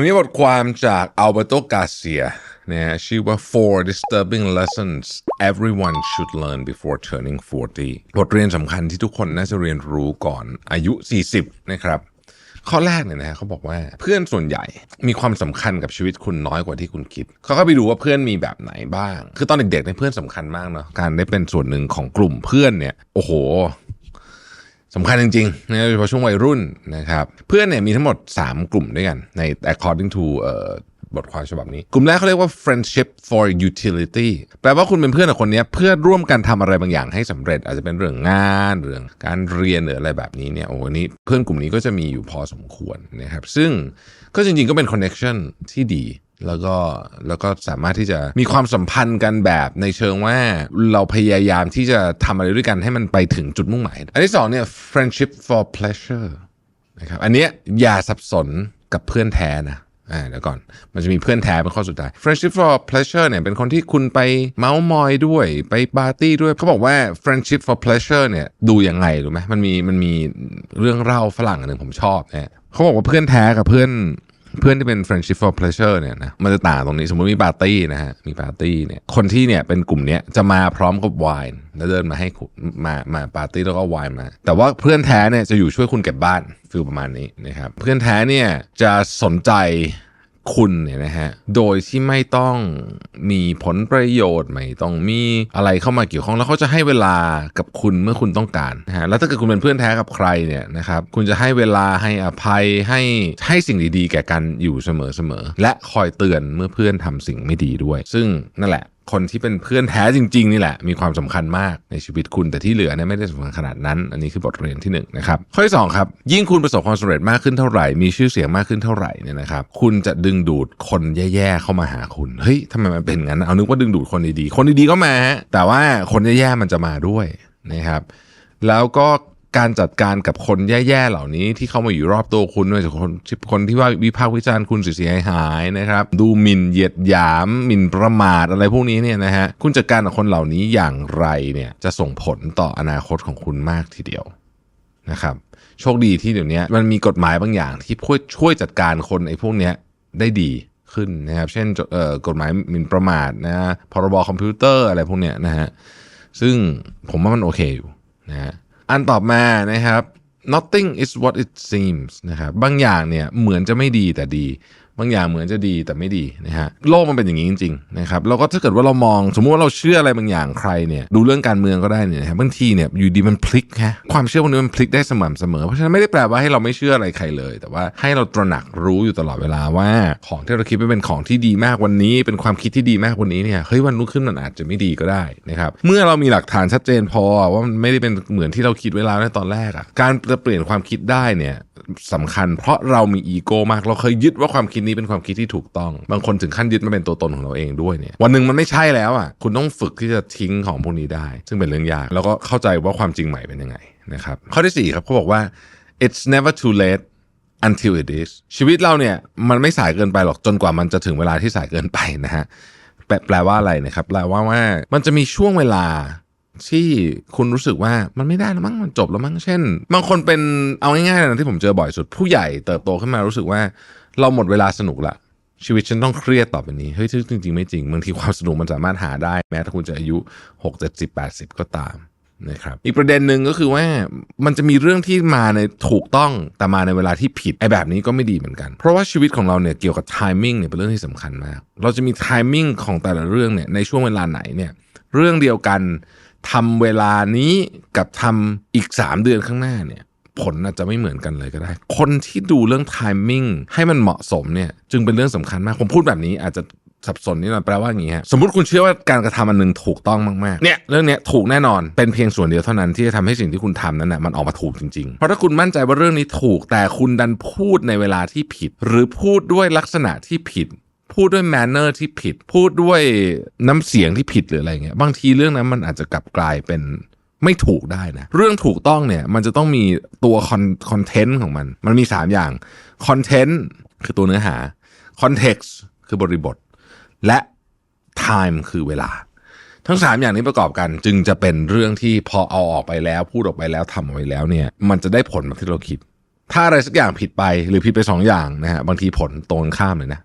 วันนี้บทความจากอัลเบโตกาเซียนะฮะชื่อว่า four disturbing lessons everyone should learn before turning 40 บทเรียนสำคัญที่ทุกคนน่าจะเรียนรู้ก่อนอายุ 40 นะครับ ข้อแรกเนี่ยนะฮะเขาบอกว่าเพื่อนส่วนใหญ่มีความสำคัญกับชีวิตคุณน้อยกว่าที่คุณคิด เขาก็ไปดูว่าเพื่อนมีแบบไหนบ้าง คือตอนเด็กๆเนี่ยเพื่อนสำคัญมากเนาะการได้เป็นส่วนหนึ่งของกลุ่มเพื่อนเนี่ยโอ้โห สำคัญจริงๆนะโดยเฉพาะช่วงวัยรุ่นนะครับ เพื่อนเนี่ยมีทั้งหมด 3 กลุ่มด้วยกันใน according to บทความฉบับนี้ กลุ่มแรกเขาเรียกว่า friendship for utility แปลว่าคุณเป็นเพื่อนกับคนนี้เพื่อร่วมกันทำอะไรบางอย่างให้สำเร็จ อาจจะเป็นเรื่องงานเรื่องการเรียนหรืออะไรแบบนี้เนี่ยโอ้โหนี้เพื่อนกลุ่มนี้ก็จะมีอยู่พอสมควรนะครับซึ่งก็จริงๆก็เป็น connection ที่ดี แล้วก็แล้วก็สามารถที่จะมีความสัมพันธ์กันแบบในเชิงว่าเราพยายามที่จะทำอะไรด้วยกันให้มันไปถึงจุดมุ่งหมาย อันที่สองเนี่ย friendship for pleasure นะครับอันเนี้ยอย่าสับสนกับเพื่อนแท้นะอ่าเดี๋ยวก่อนมันจะมีเพื่อนแท้เป็นข้อสุดท้าย friendship for pleasure เนี่ยเป็นคนที่คุณไปเมาส์มอยด้วยไปปาร์ตี้ด้วยเขาบอกว่า friendship for pleasure เนี่ยดูยังไงรู้ไหมมันมีมันมีเรื่องเล่าฝรั่งอันหนึ่งผมชอบนะเขาบอกว่าเพื่อนแท้กับเพื่อน เพื่อนที่เป็น friendship for pleasure เนี่ยนะมันจะต่างตรงนี้สมมติมีปาร์ตี้นะฮะมีปาร์ตี้เนี่ยคนที่เนี่ยเป็นกลุ่มเนี้ยจะมาพร้อมกับไวน์แล้วเดินมาให้มามาปาร์ตี้แล้วก็ไวน์มา แต่ว่าเพื่อนแท้เนี่ยจะอยู่ช่วยคุณเก็บบ้านฟิลประมาณนี้นะครับเพื่อนแท้เนี่ยจะสนใจ คุณเนี่ยนะฮะ โดยที่ไม่ต้องมีผลประโยชน์ ไม่ต้องมีอะไรเข้ามาเกี่ยวข้อง แล้วเขาจะให้เวลากับคุณเมื่อคุณต้องการนะฮะ แล้วถ้าเกิดคุณเป็นเพื่อนแท้กับใครเนี่ยนะครับ คุณจะให้เวลาให้อภัยให้ให้สิ่งดีๆ แก่กันอยู่เสมอๆ และคอยเตือนเมื่อเพื่อนทำสิ่งไม่ดีด้วย ซึ่งนั่นแหละ คนที่เป็นเพื่อนแท้จริง ๆ นี่แหละ มีความสำคัญมากในชีวิตคุณแต่ที่เหลือเนี่ยไม่ได้สำคัญขนาดนั้น อันนี้คือบทเรียนที่1นงนะครับข้อที่2ครับยิ่งคุณประสบความสำเร็จมากขึ้นเท่าไหร่มีชื่อเสียงมากขึ้นเท่าไหร่เนี่ยนะครับคุณจะดึงดูดคนแย่ๆเข้ามาหาคุณเฮ้ยทำไมมันเป็นงั้นเอานึกว่าดึงดูดคนดีๆคนดีๆก็มาฮะแต่ว่าคนแย่ๆมันจะมาด้วยนะครับแล้วก็ การจัดการกับคนแย่ๆเหล่านี้ที่เข้ามาอยู่รอบตัวคุณไม่ว่าจะคนคนที่ว่าวิพากษ์วิจารณ์คุณเสียหายนะครับ ดูหมิ่นเหยียดหยามหมิ่นประมาทอะไรพวกนี้เนี่ยนะฮะคุณจัดการกับคนเหล่านี้อย่างไรเนี่ยจะส่งผลต่ออนาคตของคุณมากทีเดียวนะครับ โชคดีที่เดี๋ยวนี้มันมีกฎหมายบางอย่างที่ช่วยจัดการคนไอ้พวกเนี้ยได้ดีขึ้นนะครับ เช่นเอ่อกฎหมายหมิ่นประมาทนะฮะพรบคอมพิวเตอร์อะไรพวกเนี้ยนะฮะซึ่งผมว่ามันโอเคอยู่นะฮะ อันต่อมานะครับ nothing is what it seems นะครับบางอย่างเนี่ยเหมือนจะไม่ดีแต่ดี บางอย่างเหมือนจะดีแต่ไม่ดีนะฮะโลกมันเป็นอย่างนี้จริงๆนะครับแล้วก็ถ้าเกิดว่าเรามอง สมมุติว่าเราเชื่ออะไรบางอย่างใครเนี่ยดูเรื่องการเมืองก็ได้เนี่ยนะครับบางทีเนี่ยอยู่ดีมันพลิกฮะความเชื่อพวกนี้มันพลิกได้สม่ำเสมอ เพราะฉะนั้นไม่ได้แปลว่าให้เราไม่เชื่ออะไรใครเลย แต่ว่าให้เราตระหนักรู้อยู่ตลอดเวลาว่าของที่เราคิดว่าเป็นของที่ดีมากวันนี้ เป็นความคิดที่ดีมากวันนี้เนี่ยเฮ้ยวันรุ่งขึ้นมันอาจจะไม่ดีก็ได้นะครับเมื่อเรามีหลักฐานชัดเจนพอว่ามันไม่ได้เป็นเหมือนที่เราคิดเวลาในตอนแรกอะการจะเปลี่ยนความคิดได้เนี่ยสำคัญ เพราะเรามีอีโก้มากเราเคยยึดว่าความคิดนี้เป็นความคิดที่ถูกต้อง บางคนถึงขั้นยึดมาเป็นตัวตนของเราเองด้วยเนี่ยวันหนึ่งมันไม่ใช่แล้วอะคุณต้องฝึกที่จะทิ้งของพวกนี้ได้ ซึ่งเป็นเรื่องยากแล้วก็เข้าใจว่าความจริงใหม่เป็นยังไงนะครับข้อที่4ครับเขาบอกว่า it's never too late until it is ชีวิตเราเนี่ยมันไม่สายเกินไปหรอกจนกว่ามันจะถึงเวลาที่สายเกินไปนะฮะแปลแปลว่าอะไรนะครับแปลว่าว่ามันจะมีช่วงเวลา ที่คุณรู้สึกว่ามันไม่ได้แล้วมั้งมันจบแล้วมั้งเช่น บางคนเป็นเอาง่ายๆนะที่ผมเจอบ่อยสุด ผู้ใหญ่เติบโตขึ้นมารู้สึกว่าเราหมดเวลาสนุกละชีวิตฉันต้องเครียดต่อไปนี้เฮ้ยจริงๆไม่จริงบางทีความสนุกมันสามารถหาได้ แม้ถ้าคุณจะอายุ 6 7 0 80 ก็ตามนะครับอีกประเด็นหนึ่งก็คือว่ามันจะมีเรื่องที่มาในถูกต้องแต่มาในเวลาที่ผิดไอ้แบบนี้ก็ไม่ดีเหมือนกัน เพราะว่าชีวิตของเราเนี่ยเกี่ยวกับ timing เนี่ยเป็นเรื่องที่สำคัญมาก เราจะมี timing ของแต่ละเรื่องเนี่ยในช่วงเวลาไหนเนี่ยเรื่องเดียวกัน ทำเวลานี้กับทำอีก 3 เดือนข้างหน้าเนี่ยผลอาจจะไม่เหมือนกันเลยก็ได้ คนที่ดูเรื่อง timing ให้มันเหมาะสมเนี่ยจึงเป็นเรื่องสำคัญมาก ผมพูดแบบนี้อาจจะสับสนนิดหน่อยแปลว่าอย่างนี้ฮะสมมติคุณเชื่อว่าการกระทำอันหนึ่งถูกต้องมากๆเนี่ยเรื่องนี้ถูกแน่นอนเป็นเพียงส่วนเดียวเท่านั้นที่จะทำให้สิ่งที่คุณทำนั้นนะมันออกมาถูกจริงๆ เพราะถ้าคุณมั่นใจว่าเรื่องนี้ถูกแต่คุณดันพูดในเวลาที่ผิด หรือพูดด้วยลักษณะที่ผิด พูดด้วยแมนเนอร์ที่ผิด พูดด้วยน้ำเสียงที่ผิดหรืออะไรเงี้ยบางทีเรื่องนั้นมันอาจจะกลับกลายเป็นไม่ถูกได้นะ เรื่องถูกต้องเนี่ยมันจะต้องมีตัวคอนเทนต์ของมัน มันมี 3 อย่างคอนเทนต์คือตัวเนื้อหาคอนเท็กซ์คือบริบท และ time คือเวลา ทั้ง 3 อย่างนี้ประกอบกันจึงจะเป็นเรื่องที่พอเอาออกไปแล้วพูดออกไปแล้วทำออกไปแล้วเนี่ย มันจะได้ผลแบบที่เราคิด ถ้าอะไรสักอย่างผิดไปหรือผิดไปสองอย่างนะฮะบางทีผลตรงข้ามเลยนะ